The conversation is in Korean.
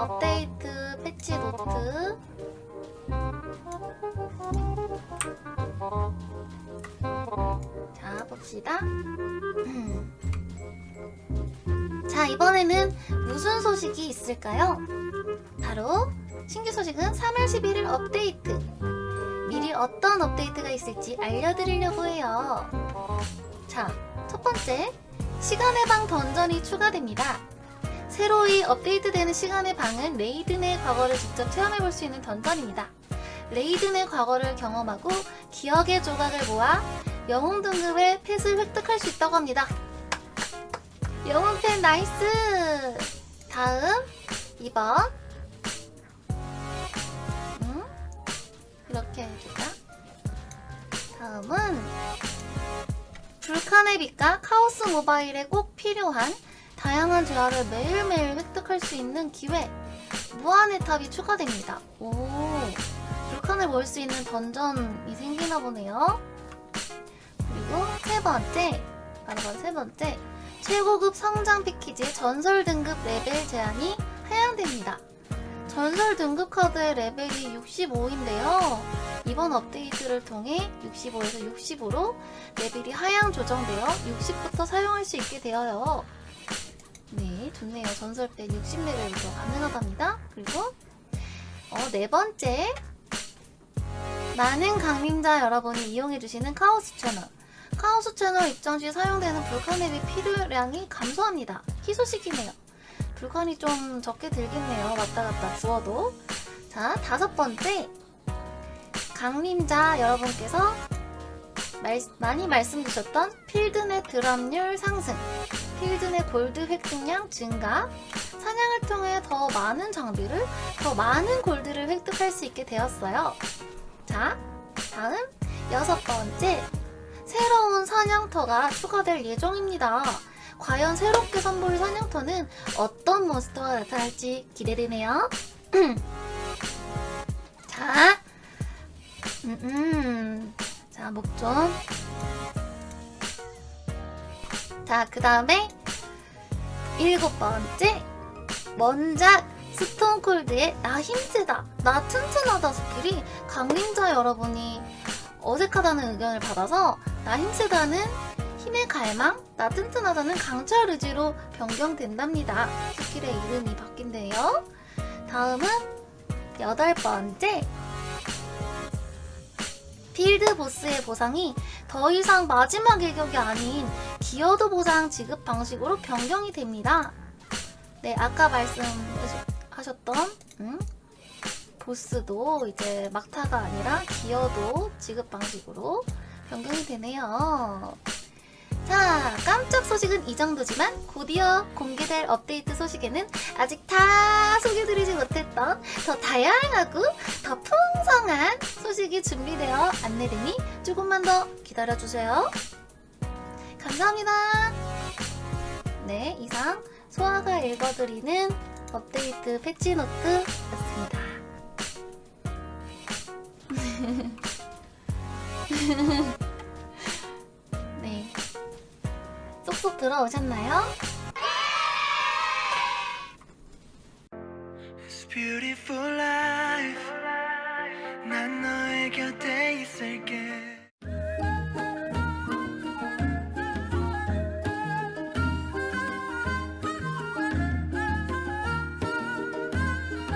업데이트 패치 노트. 자 봅시다. 음. 자 이번에는 무슨 소식이 있을까요? 바로 신규 소식은 3월 11일 업데이트. 미리 어떤 업데이트가 있을지 알려드리려고 해요. 자 첫 번째. 시간의 방 던전이 추가됩니다 새로이 업데이트되는 시간의 방은 레이든의 과거를 직접 체험해볼 수 있는 던전입니다. 레이든의 과거를 경험하고 기억의 조각을 모아 영웅 등급의 펫을 획득할 수 있다고 합니다. 영웅 펫 나이스! 다음 2번 음? 이렇게 해줄까? 다음은 불칸의 빛과 카오스 모바일에 꼭 필요한 다양한 재화를 매일매일 획득할 수 있는 기회 무한의 탑이 추가됩니다. 오 불칸을 모을 수 있는 던전이 생기나 보네요. 그리고 세 번째 바로 바로 세 번째 최고급 성장 패키지 전설 등급 레벨 제한이 하향됩니다. 전설 등급 카드의 레벨이 65인데요. 이번 업데이트를 통해 65에서 60으로 레벨이 하향 조정되어 60부터 사용할 수 있게 되어요. 네, 좋네요. 전설배 60레벨부터 가능하답니다. 그리고 어, 네 번째 많은 강림자 여러분이 이용해주시는 카오스 채널 카오스 채널 입장 시 사용되는 불칸앱의 필요량이 감소합니다. 희소식이네요. 불칸이 좀 적게 들겠네요. 왔다 갔다 주어도 자, 다섯 번째 강림자 여러분께서 말- 많이 말씀 주셨던 필드 내 드랍률 상승 필드 내 골드 획득량 증가, 사냥을 통해 더 많은 장비를, 더 많은 골드를 획득할 수 있게 되었어요. 자, 다음 여섯 번째, 새로운 사냥터가 추가될 예정입니다. 과연 새롭게 선보일 사냥터는 어떤 몬스터가 나타날지 기대되네요. 자, 음, 음, 자, 목 좀. 자, 그 다음에 일곱 번째 원작 스톤콜드의 나 힘세다, 나 튼튼하다 스킬이 강림자 여러분이 어색하다는 의견을 받아서 나 힘세다는 힘의 갈망, 나 튼튼하다는 강철 의지로 변경된답니다. 스킬의 이름이 바뀐대요. 다음은 여덟 번째 필드 보스의 보상이 더 이상 마지막 일격이 아닌 기어드 보상 지급 방식으로 변경이 됩니다. 네, 아까 말씀하셨던 음? 보스도 이제 막타가 아니라 기어도 지급 방식으로 변경이 되네요. 자, 깜짝 소식은 이 정도지만 곧이어 공개될 업데이트 소식에는 아직 다 소개드리지 못했던 더 다양하고 더 풍성한 소식이 준비되어 안내되니 조금만 더 기다려주세요. 감사합니다. 네, 이상 소아가 읽어드리는 업데이트 패치노트였습니다. 네. 쏙쏙 들어오셨나요? It's beautiful life. 난 너의 곁에 있을게.